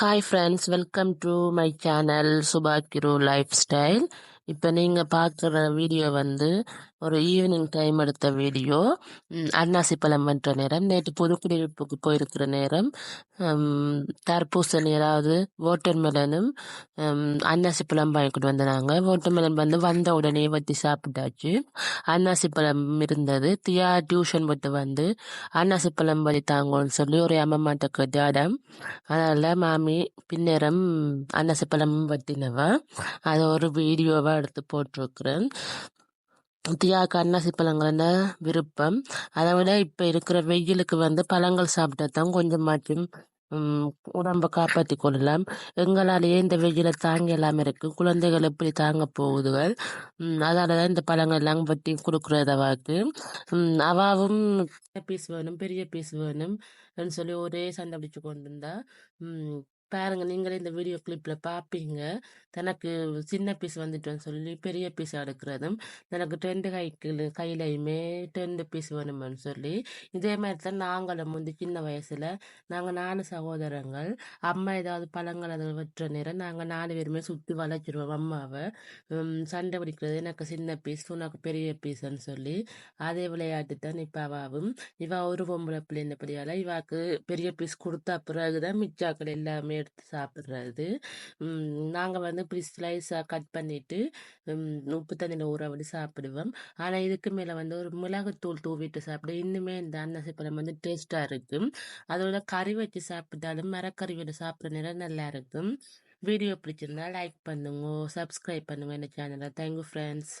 Hi friends, welcome to my channel Subakiro Lifestyle. இப்போ நீங்கள் பார்க்குற வீடியோ வந்து ஒரு ஈவினிங் டைம் எடுத்த வீடியோ. அன்னாசி பழம் வென்ற நேரம் நேற்று புதுக்குடியிருப்புக்கு போயிருக்கிற நேரம். தர்பூசணி அதாவது வாட்டர் அன்னாசிப்பழம் அன்னாசி பழம் வாங்கிட்டு வந்தாங்க வாட்டர் வந்து வந்த உடனே வத்தி சாப்பிட்டாச்சு. அன்னாசி பழம் இருந்தது. தியா டியூஷன் விட்டு வந்து அன்னாசி பழம் வழி தாங்கன்னு சொல்லி ஒரு அம்மாட்ட கேட்டு அடம் அதனால் மாமி பின்னேரம் அன்னாசி பழம் வட்டினவா? அது ஒரு வீடியோவாக எடுத்து போட்டிருக்கிறேன். தியா கண்ணாசி பழங்கள்னா விருப்பம்? அதை விட இப்போ இருக்கிற வெயிலுக்கு வந்து பழங்கள் சாப்பிட்டா தான் கொஞ்சமாச்சும் உடம்பை காப்பாற்றி கொள்ளலாம். எங்களாலேயே இந்த வெயிலை தாங்க இல்லாமல் இருக்குது குழந்தைகள் எப்படி தாங்க போகுதுகள்? அதால் தான் இந்த பழங்கள் எல்லாம் வெட்டி கொடுக்குறதவாக்கு அவாவும் பீஸ் வேணும் பெரிய பீஸ் வேணும் சொல்லி ஒரே சண்டை பிடிச்சு கொண்டு இருந்தா பாருங்க நீங்களே இந்த வீடியோ கிளிப்ல பார்ப்பீங்க தனக்கு சின்ன பீஸ் வந்துட்டுன்னு சொல்லி பெரிய பீஸ் எடுக்கிறதும் தனக்கு ரெண்டு கைக்கு கையிலையுமே டென்ட் பீஸ் வேணுமென்னு சொல்லி இதே மாதிரி தான் நாங்களும் வந்து சின்ன வயசுல நாங்கள் நாலு சகோதரங்கள் அம்மா ஏதாவது பழங்கள் அதில் வெட்டுற நேரம் நாங்கள் நாலு பேருமே சுற்றி வளைச்சிருவோம் அம்மாவை. சண்டை பிடிக்கிறது எனக்கு சின்ன பீஸ் உனக்கு பெரிய பீஸ்ன்னு சொல்லி அதே விளையாட்டு தான் இப்போ அவாவும். இவா ஒரு பொம்பளை பிள்ளைன்னபடியால் இவாக்கு பெரிய பீஸ் கொடுத்தா பிறகுதான் மிச்சாக்கள் எல்லாமே எடுத்து சாப்பிட்றது. நாங்கள் வந்து இப்படி ஸ்லைஸாக கட் பண்ணிவிட்டு உப்பு தண்ணியில் ஊற விட்டு சாப்பிடுவோம். ஆனால் இதுக்கு மேலே வந்து ஒரு மிளகுத்தூள் தூவிட்டு சாப்பிட இன்னுமே இந்த அன்னசிப்பழம் வந்து டேஸ்ட்டாக இருக்கும். அதோட கறி வச்சு சாப்பிட்டாலும் மரக்கறி வச்சு சாப்பிட்ற நேரம் நல்லா இருக்கும். வீடியோ பிடிச்சிருந்தா லைக் பண்ணுங்க சப்ஸ்கிரைப் பண்ணுங்க இந்த சேனலை தேங்க்யூ ஃப்ரெண்ட்ஸ்